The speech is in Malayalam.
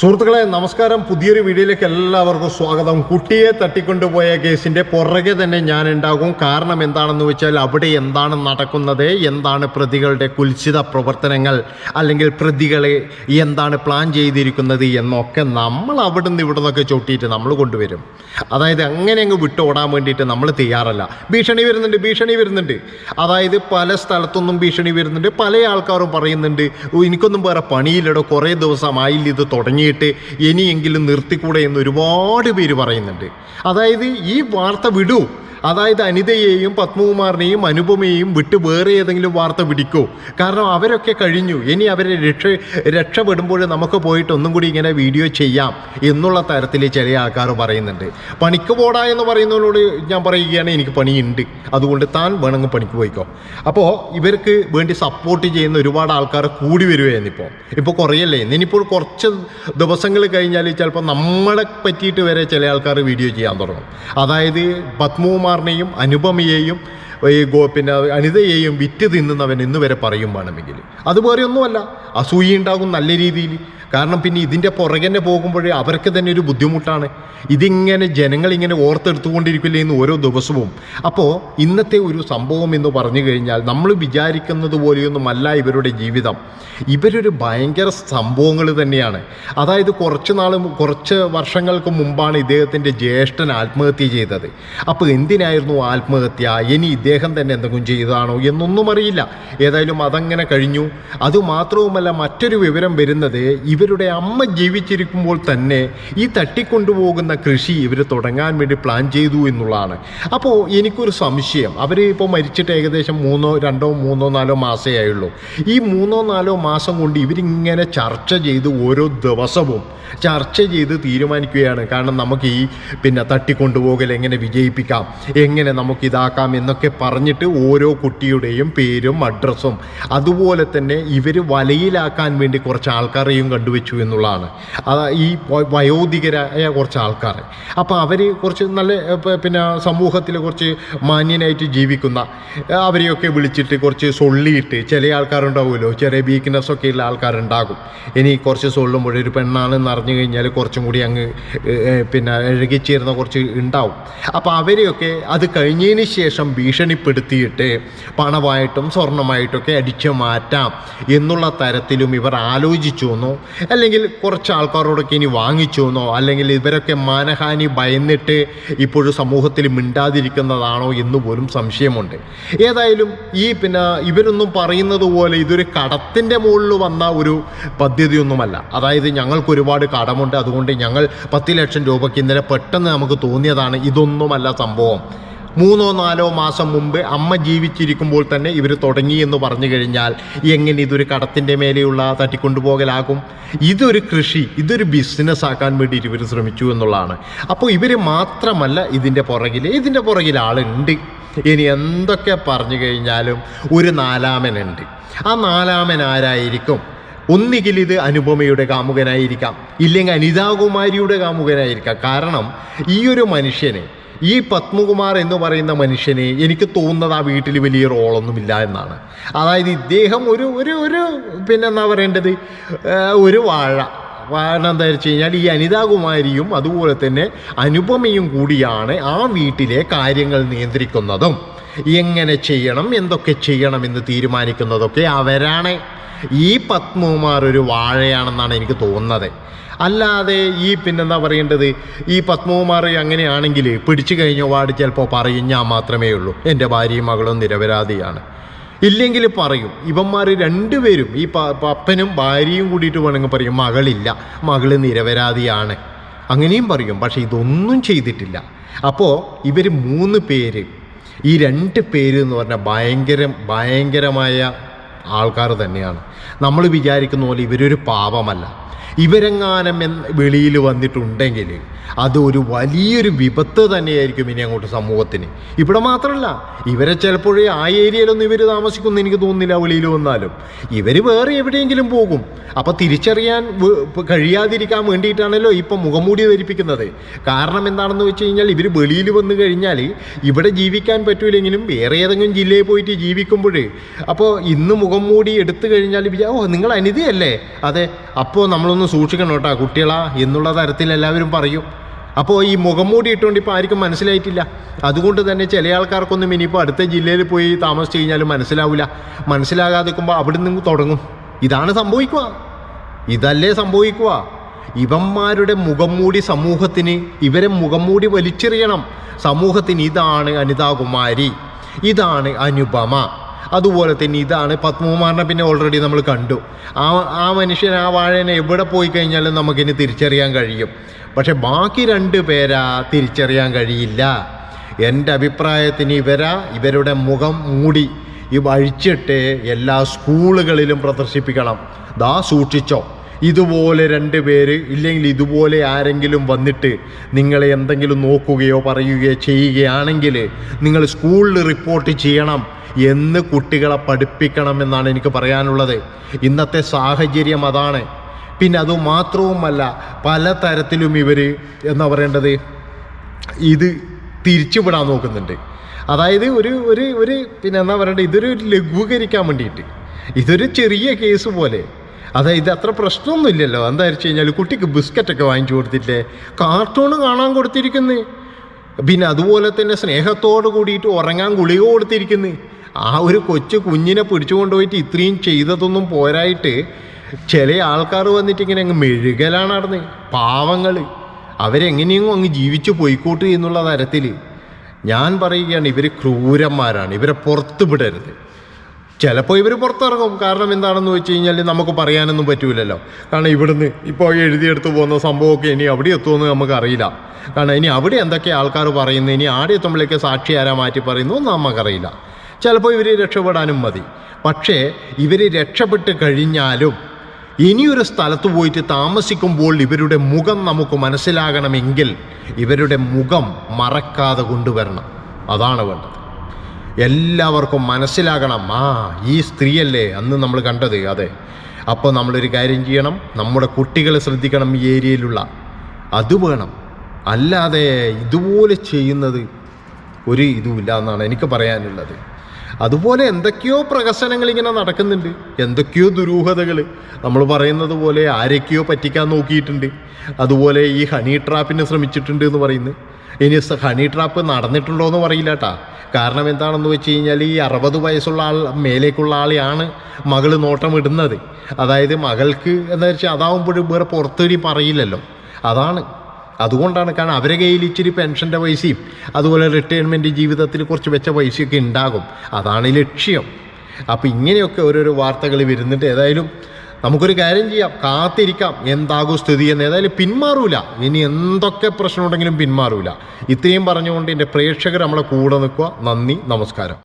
സുഹൃത്തുക്കളെ നമസ്കാരം. പുതിയൊരു വീഡിയോയിലേക്ക് എല്ലാവർക്കും സ്വാഗതം. കുട്ടിയെ തട്ടിക്കൊണ്ടുപോയ കേസിന്റെ പുറകെ തന്നെ ഞാൻ ഉണ്ടാകും കാരണം എന്താണെന്ന് വെച്ചാൽ അവിടെ എന്താണ് നടക്കുന്നത് എന്താണ് പ്രതികളുടെ കുൽസിത പ്രവർത്തനങ്ങൾ അല്ലെങ്കിൽ പ്രതികളെ എന്താണ് പ്ലാൻ ചെയ്തിരിക്കുന്നത് എന്നൊക്കെ നമ്മൾ അവിടെ നിന്ന് ഇവിടെ നിന്നൊക്കെ ചൊട്ടിയിട്ട് നമ്മൾ കൊണ്ടുവരും. അതായത് അങ്ങനെ അങ്ങ് വിട്ടോടാൻ വേണ്ടിയിട്ട് നമ്മൾ തയ്യാറല്ല. ഭീഷണി വരുന്നുണ്ട് ഭീഷണി വരുന്നുണ്ട്. അതായത് പല സ്ഥലത്തൊന്നും ഭീഷണി വരുന്നുണ്ട്. പല ആൾക്കാരും പറയുന്നുണ്ട് "ഓ, എനിക്കൊന്നും വേറെ പണിയില്ലടോ. കുറേ ദിവസമായില്ല ഇത് തുടങ്ങിയിട്ട് ഇനിയെങ്കിലും നിർത്തിക്കൂടെ എന്ന് ഒരുപാട് പേര് പറയുന്നുണ്ട്. അതായത് ഈ വാർത്ത വിടൂ. അതായത് അനിതയെയും പത്മകുമാറിനെയും അനുപമയെയും വിട്ട് വേറെ ഏതെങ്കിലും വാർത്ത പിടിക്കോ? കാരണം അവരൊക്കെ കഴിഞ്ഞു. ഇനി അവരെ രക്ഷ രക്ഷപ്പെടുമ്പോൾ നമുക്ക് പോയിട്ട് ഒന്നും കൂടി ഇങ്ങനെ വീഡിയോ ചെയ്യാം എന്നുള്ള തരത്തിൽ ചില ആൾക്കാർ പറയുന്നുണ്ട്. പണിക്ക് പോടാ എന്ന് പറയുന്നവരോട് ഞാൻ പറയുകയാണ് എനിക്ക് പണിയുണ്ട്. അതുകൊണ്ട് താൻ വേണമെങ്കിൽ പണിക്ക് പോയിക്കോ. അപ്പോൾ ഇവർക്ക് വേണ്ടി സപ്പോർട്ട് ചെയ്യുന്ന ഒരുപാട് ആൾക്കാർ കൂടി വരുവായിരുന്നിപ്പോൾ ഇപ്പോൾ കുറയല്ലേ? ഇനിയിപ്പോൾ കുറച്ച് ദിവസങ്ങൾ കഴിഞ്ഞാൽ ചിലപ്പോൾ നമ്മളെ പറ്റിയിട്ട് വരെ ചില ആൾക്കാർ വീഡിയോ ചെയ്യാൻ തുടങ്ങും. അതായത് പത്മകുമാറിനെയും അനുപമയെയും ഈ ഗോ പിന്നെ അനിതയെയും വിറ്റ് തിന്നുന്നവൻ ഇന്ന് വരെ പറയും വേണമെങ്കിൽ. അത് വേറെ ഒന്നുമല്ല. അസൂയി ഉണ്ടാകും നല്ല രീതിയിൽ. കാരണം പിന്നെ ഇതിന്റെ പുറകെ പോകുമ്പോഴേ അവർക്ക് തന്നെ ഒരു ബുദ്ധിമുട്ടാണ്. ഇതിങ്ങനെ ജനങ്ങളിങ്ങനെ ഓർത്തെടുത്തുകൊണ്ടിരിക്കില്ലേ എന്ന് ഓരോ ദിവസവും. അപ്പോൾ ഇന്നത്തെ ഒരു സംഭവം എന്ന് പറഞ്ഞു കഴിഞ്ഞാൽ നമ്മൾ വിചാരിക്കുന്നത് പോലെയൊന്നുമല്ല ഇവരുടെ ജീവിതം. ഇവരൊരു ഭയങ്കര സംഭവങ്ങൾ തന്നെയാണ്. അതായത് കുറച്ച് നാൾ കുറച്ച് വർഷങ്ങൾക്ക് മുമ്പാണ് ഇദ്ദേഹത്തിന്റെ ജ്യേഷ്ഠൻ ആത്മഹത്യ ചെയ്തത്. അപ്പോൾ എന്തിനായിരുന്നു ആത്മഹത്യ? ഇനി ഇദ്ദേഹം തന്നെ എന്തെങ്കിലും ചെയ്തതാണോ എന്നൊന്നും അറിയില്ല. ഏതായാലും അതങ്ങനെ കഴിഞ്ഞു. അതുമാത്രവുമല്ല മറ്റൊരു വിവരം വരുന്നത് ഇവരുടെ അമ്മ ജീവിച്ചിരിക്കുമ്പോൾ തന്നെ ഈ തട്ടിക്കൊണ്ടുപോകുന്ന കൃഷി ഇവർ തുടങ്ങാൻ വേണ്ടി പ്ലാൻ ചെയ്തു എന്നുള്ളതാണ്. അപ്പോൾ എനിക്കൊരു സംശയം. അവർ ഇപ്പോൾ മരിച്ചിട്ട് ഏകദേശം മൂന്നോ രണ്ടോ മൂന്നോ നാലോ മാസമേ ആയുള്ളൂ. ഈ മൂന്നോ നാലോ മാസം കൊണ്ട് ഇവരിങ്ങനെ ചർച്ച ചെയ്ത് ഓരോ ദിവസവും ചർച്ച ചെയ്ത് തീരുമാനിക്കുകയാണ്. കാരണം നമുക്ക് ഈ പിന്നെ തട്ടിക്കൊണ്ടുപോകൽ എങ്ങനെ വിജയിപ്പിക്കാം? എങ്ങനെ നമുക്ക് ഇതാക്കാം എന്നൊക്കെ പറഞ്ഞിട്ട് ഓരോ കുട്ടിയുടെയും പേരും അഡ്രസ്സും. അതുപോലെ തന്നെ ഇവർ വലയിലാക്കാൻ വേണ്ടി കുറച്ച് ആൾക്കാരെയും കണ്ടുവച്ചു എന്നുള്ളതാണ്. അത് ഈ വയോധികരായ കുറച്ച് ആൾക്കാർ അപ്പോൾ അവർ കുറച്ച് നല്ല പിന്നെ സമൂഹത്തിൽ കുറച്ച് മാന്യനായിട്ട് ജീവിക്കുന്ന അവരെയൊക്കെ വിളിച്ചിട്ട് കുറച്ച് സൊള്ളിയിട്ട് ചില ആൾക്കാരുണ്ടാവുമല്ലോ ചെറിയ വീക്ക്നെസ് ഒക്കെ ഉള്ള ആൾക്കാരുണ്ടാകും. ഇനി കുറച്ച് സൊള്ളുമ്പോൾ ഒരു പെണ്ണാണെന്ന് അറിഞ്ഞു കഴിഞ്ഞാൽ കുറച്ചും കൂടി അങ്ങ് പിന്നെ എഴുകിച്ചേരുന്ന കുറച്ച് ഉണ്ടാവും. അപ്പോൾ അവരെയൊക്കെ അത് കഴിഞ്ഞതിന് ശേഷം ഭീഷണിപ്പെടുത്തിയിട്ട് പണമായിട്ടും സ്വർണമായിട്ടൊക്കെ അടിച്ചു മാറ്റാം എന്നുള്ള തരത്തിലും ഇവർ ആലോചിച്ചു എന്നോ അല്ലെങ്കിൽ കുറച്ച് ആൾക്കാരോടൊക്കെ ഇനി വാങ്ങിച്ചു എന്നോ അല്ലെങ്കിൽ ഇവരൊക്കെ മാനഹാനി ഭയന്നിട്ട് ഇപ്പോഴും സമൂഹത്തിൽ മിണ്ടാതിരിക്കുന്നതാണോ എന്ന് പോലും സംശയമുണ്ട്. ഏതായാലും ഈ പിന്നെ ഇവരൊന്നും പറയുന്നത് പോലെ ഇതൊരു കടത്തിന്റെ മുകളിൽ വന്ന ഒരു പദ്ധതിയൊന്നുമല്ല. അതായത് ഞങ്ങൾക്ക് ഒരുപാട് കടമുണ്ട് അതുകൊണ്ട് ഞങ്ങൾ പത്ത് ലക്ഷം രൂപയ്ക്ക് ഇന്നലെ പെട്ടെന്ന് നമുക്ക് തോന്നിയതാണ് ഇതൊന്നുമല്ല സംഭവം. മൂന്നോ നാലോ മാസം മുമ്പ് അമ്മ ജീവിച്ചിരിക്കുമ്പോൾ തന്നെ ഇവർ തുടങ്ങി എന്ന് പറഞ്ഞു കഴിഞ്ഞാൽ എങ്ങനെ ഇതൊരു കടത്തിന്റെ മേലെയുള്ള തട്ടിക്കൊണ്ടുപോകലാകും? ഇതൊരു കൃഷി ഇതൊരു ബിസിനസ് ആക്കാൻ വേണ്ടി ഇവർ ശ്രമിച്ചു എന്നുള്ളതാണ്. അപ്പോൾ ഇവർ മാത്രമല്ല ഇതിന്റെ പുറകിൽ ഇതിന്റെ പുറകിൽ ആളുണ്ട്. ഇനി എന്തൊക്കെ പറഞ്ഞു കഴിഞ്ഞാലും ഒരു നാലാമനുണ്ട്. ആ നാലാമൻ ആരായിരിക്കും? ഒന്നുകിൽ ഇത് അനുപമയുടെ കാമുകനായിരിക്കാം ഇല്ലെങ്കിൽ അനിതാകുമാരിയുടെ കാമുകനായിരിക്കാം. കാരണം ഈ ഒരു മനുഷ്യനെ ഈ പത്മകുമാർ എന്ന് പറയുന്ന മനുഷ്യനെ എനിക്ക് തോന്നുന്നത് ആ വീട്ടിൽ വലിയ റോളൊന്നുമില്ല എന്നാണ്. അതായത് ഇദ്ദേഹം ഒരു ഒരു ഒരു പിന്നെ എന്താ പറയേണ്ടത് ഒരു വാഴ. കാരണം എന്താ വെച്ച് കഴിഞ്ഞാൽ ഈ അനിതാകുമാരിയും അതുപോലെ തന്നെ അനുപമയും കൂടിയാണ് ആ വീട്ടിലെ കാര്യങ്ങൾ നിയന്ത്രിക്കുന്നതും. എങ്ങനെ ചെയ്യണം എന്തൊക്കെ ചെയ്യണം എന്ന് തീരുമാനിക്കുന്നതൊക്കെ അവരാണ്. ഈ പത്മകുമാർ ഒരു വാഴയാണെന്നാണ് എനിക്ക് തോന്നുന്നത്. അല്ലാതെ ഈ പിന്നെന്താ പറയേണ്ടത്? ഈ പത്മകുമാർ അങ്ങനെയാണെങ്കിൽ പിടിച്ചു കഴിഞ്ഞ വാട് ചിലപ്പോൾ പറയും ഞാൻ മാത്രമേ ഉള്ളൂ. എന്റെ ഭാര്യയും മകളും നിരപരാധിയാണ്. ഇല്ലെങ്കിൽ പറയും ഇവന്മാർ രണ്ടുപേരും ഈ പപ്പനും ഭാര്യയും കൂടിയിട്ട് വേണമെങ്കിൽ പറയും മകളില്ല. മകൾ നിരപരാധിയാണ്. അങ്ങനെയും പറയും പക്ഷേ ഇതൊന്നും ചെയ്തിട്ടില്ല. അപ്പോൾ ഇവർ മൂന്ന് പേര് ഈ രണ്ട് പേര് എന്ന് പറഞ്ഞാൽ ഭയങ്കര ഭയങ്കരമായ ആൾക്കാർ തന്നെയാണ്. നമ്മൾ വിചാരിക്കുന്ന പോലെ ഇവരൊരു പാപമല്ല ഇവരെങ്ങാനം വെളിയിൽ വന്നിട്ടുണ്ടെങ്കിൽ അത് ഒരു വലിയൊരു വിപത്ത് തന്നെയായിരിക്കും ഇനി അങ്ങോട്ട് സമൂഹത്തിന്. ഇവിടെ മാത്രമല്ല ഇവരെ ചിലപ്പോഴേ ആ ഏരിയയിലൊന്നും ഇവർ താമസിക്കുമെന്ന് എനിക്ക് തോന്നുന്നില്ല വെളിയിൽ വന്നാലും. ഇവർ വേറെ എവിടെയെങ്കിലും പോകും. അപ്പോൾ തിരിച്ചറിയാൻ കഴിയാതിരിക്കാൻ വേണ്ടിയിട്ടാണല്ലോ ഇപ്പം മുഖംമൂടി ധരിപ്പിക്കുന്നത്. കാരണം എന്താണെന്ന് വെച്ച് കഴിഞ്ഞാൽ ഇവർ വെളിയിൽ വന്നു കഴിഞ്ഞാൽ ഇവിടെ ജീവിക്കാൻ പറ്റൂലെങ്കിലും വേറെ ഏതെങ്കിലും ജില്ലയിൽ പോയിട്ട് ജീവിക്കുമ്പോൾ അപ്പോൾ ഇന്ന് മുഖം മൂടി എടുത്തു കഴിഞ്ഞാൽ ഓ നിങ്ങൾ അനിതയല്ലേ? അതെ അപ്പോൾ നമ്മളൊന്ന് സൂക്ഷിക്കണം കേട്ടോ കുട്ടികളാ എന്നുള്ള തരത്തിൽ എല്ലാവരും പറയും. അപ്പോൾ ഈ മുഖം മൂടി ഇട്ടുകൊണ്ട് ഇപ്പോൾ ആർക്കും മനസ്സിലായിട്ടില്ല. അതുകൊണ്ട് തന്നെ ചില ആൾക്കാർക്കൊന്നും ഇനിയിപ്പോൾ അടുത്ത ജില്ലയിൽ പോയി താമസിച്ച് കഴിഞ്ഞാലും മനസ്സിലാവില്ല മനസ്സിലാകാതെ നിൽക്കുമ്പോൾ അവിടെ നിന്ന് തുടങ്ങും. ഇതാണ് സംഭവിക്കുക. ഇതല്ലേ സംഭവിക്കുക. ഇവന്മാരുടെ മുഖം മൂടി സമൂഹത്തിന് ഇവരെ മുഖം മൂടി വലിച്ചെറിയണം. സമൂഹത്തിന് ഇതാണ് അനിതാകുമാരി. ഇതാണ് അനുപമ. അതുപോലെ തന്നെ ഇതാണ് പത്മകുമാറിനെ പിന്നെ ഓൾറെഡി നമ്മൾ കണ്ടു. ആ ആ മനുഷ്യൻ ആ വാഴനെ എവിടെ പോയി കഴിഞ്ഞാലും നമുക്കിനി തിരിച്ചറിയാൻ കഴിയും. പക്ഷെ ബാക്കി രണ്ട് പേരാ തിരിച്ചറിയാൻ കഴിയില്ല. എന്റെ അഭിപ്രായത്തിന് ഇവരാ ഇവരുടെ മുഖം മൂടി ഈ അഴിച്ചിട്ട് എല്ലാ സ്കൂളുകളിലും പ്രദർശിപ്പിക്കണം. ദാ സൂക്ഷിച്ചോ ഇതുപോലെ രണ്ട് പേര് ഇല്ലെങ്കിൽ ഇതുപോലെ ആരെങ്കിലും വന്നിട്ട് നിങ്ങളെ എന്തെങ്കിലും നോക്കുകയോ പറയുകയോ ചെയ്യുകയാണെങ്കിൽ നിങ്ങൾ സ്കൂളിൽ റിപ്പോർട്ട് ചെയ്യണം. എന്ന് കുട്ടികളെ പഠിപ്പിക്കണം എന്നാണ് എനിക്ക് പറയാനുള്ളത്. ഇന്നത്തെ സാഹചര്യം അതാണ്. പിന്നെ അത് അതുമാത്രവുമല്ല പലതരത്തിലും ഇവർ എന്താ പറയേണ്ടത്? ഇത് തിരിച്ചുവിടാൻ നോക്കുന്നുണ്ട്. അതായത് ഒരു ഒരു ഒരു പിന്നെ എന്താ പറയണ്ടത്? ഇതൊരു ലഘൂകരിക്കാൻ വേണ്ടിയിട്ട്. ഇതൊരു ചെറിയ കേസ് പോലെ. അതായത് അത്ര പ്രശ്നമൊന്നുമില്ലല്ലോ എന്താ വെച്ച് കഴിഞ്ഞാൽ കുട്ടിക്ക് ബിസ്ക്കറ്റൊക്കെ വാങ്ങിച്ചു കൊടുത്തില്ലേ കാർട്ടൂൺ കാണാൻ കൊടുത്തിരിക്കുന്നു. പിന്നെ അതുപോലെ തന്നെ സ്നേഹത്തോട് കൂടിയിട്ട് ഉറങ്ങാൻ ഗുളിക കൊടുത്തിരിക്കുന്നു. ആ ഒരു കൊച്ചു കുഞ്ഞിനെ പിടിച്ചു കൊണ്ടുപോയിട്ട് ഇത്രയും ചെയ്തതൊന്നും പോരായിട്ട് ചില ആൾക്കാർ വന്നിട്ട് ഇങ്ങനെ അങ്ങ് മെഴുകലാണ് നടന്ന്. പാവങ്ങൾ അവരെങ്ങനെയും അങ്ങ് ജീവിച്ചു പോയിക്കോട്ട് എന്നുള്ള തരത്തിൽ ഞാൻ പറയുകയാണ് ഇവർ ക്രൂരന്മാരാണ്. ഇവരെ പുറത്ത് വിടരുത്. ചിലപ്പോൾ ഇവർ പുറത്തിറങ്ങും. കാരണം എന്താണെന്ന് വെച്ച് കഴിഞ്ഞാൽ നമുക്ക് പറയാനൊന്നും പറ്റൂലല്ലോ. കാരണം ഇവിടുന്ന് ഇപ്പോൾ എഴുതിയെടുത്ത് പോകുന്ന സംഭവമൊക്കെ ഇനി അവിടെ എത്തുമെന്ന് നമുക്കറിയില്ല കാരണം ഇനി അവിടെ എന്തൊക്കെ ആൾക്കാർ പറയുന്നത് ഇനി ആടെ എത്തുമ്പോഴേക്ക് സാക്ഷി ആരാ മാറ്റി പറയുന്നു നമുക്കറിയില്ല. ചിലപ്പോൾ ഇവർ രക്ഷപ്പെടാനും മതി. പക്ഷേ ഇവർ രക്ഷപ്പെട്ട് കഴിഞ്ഞാലും ഇനിയൊരു സ്ഥലത്ത് പോയിട്ട് താമസിക്കുമ്പോൾ ഇവരുടെ മുഖം നമുക്ക് മനസ്സിലാകണമെങ്കിൽ ഇവരുടെ മുഖം മറക്കാതെ കൊണ്ടുവരണം. അതാണ് വേണ്ടത്. എല്ലാവർക്കും മനസ്സിലാകണം. ആ ഈ സ്ത്രീയല്ലേ അന്ന് നമ്മൾ കണ്ടത്. അതെ. അപ്പോൾ നമ്മളൊരു കാര്യം ചെയ്യണം. നമ്മുടെ കുട്ടികളെ ശ്രദ്ധിക്കണം ഈ ഏരിയയിലുള്ള. അത് വേണം. അല്ലാതെ ഇതുപോലെ ചെയ്യുന്നത് ഒരു ഇതുമില്ല എന്നാണ് എനിക്ക് പറയാനുള്ളത്. അതുപോലെ എന്തൊക്കെയോ പ്രഹസനങ്ങൾ ഇങ്ങനെ നടക്കുന്നുണ്ട്. എന്തൊക്കെയോ ദുരൂഹതകൾ നമ്മൾ പറയുന്നത് പോലെ ആരൊക്കെയോ പറ്റിക്കാൻ നോക്കിയിട്ടുണ്ട്. അതുപോലെ ഈ ഹണി ട്രാപ്പിന് ശ്രമിച്ചിട്ടുണ്ട് എന്ന് പറയുന്നത് ഇനി ഹണി ട്രാപ്പ് നടന്നിട്ടുണ്ടോ എന്ന് പറയില്ല കേട്ടാ കാരണം എന്താണെന്ന് വെച്ച് കഴിഞ്ഞാൽ ഈ അറുപത് വയസ്സുള്ള ആൾ മേലേക്കുള്ള ആളെയാണ് മകൾ നോട്ടം ഇടുന്നത് അതായത് മകൾക്ക് എന്താ വെച്ചാൽ അതാവുമ്പോഴും വേറെ പുറത്തേടി പറയില്ലല്ലോ. അതാണ്. അതുകൊണ്ടാണ് കാരണം അവരെ കയ്യിൽ ഇച്ചിരി പെൻഷന്റെ പൈസയും അതുപോലെ റിട്ടയർമെന്റ് ജീവിതത്തിൽ കുറച്ച് വെച്ച പൈസയൊക്കെ ഉണ്ടാകും. അതാണ് ലക്ഷ്യം. അപ്പോൾ ഇങ്ങനെയൊക്കെ ഓരോരോ വാർത്തകൾ വരുന്നുണ്ട്. ഏതായാലും നമുക്കൊരു കാര്യം ചെയ്യാം. കാത്തിരിക്കാം. എന്താകും സ്ഥിതി എന്ന്. ഏതായാലും പിന്മാറൂല. ഇനി എന്തൊക്കെ പ്രശ്നമുണ്ടെങ്കിലും പിന്മാറൂല. ഇത്രയും പറഞ്ഞുകൊണ്ട് എന്റെ പ്രേക്ഷകർ നമ്മളെ കൂടെ നിൽക്കുക. നന്ദി. നമസ്കാരം.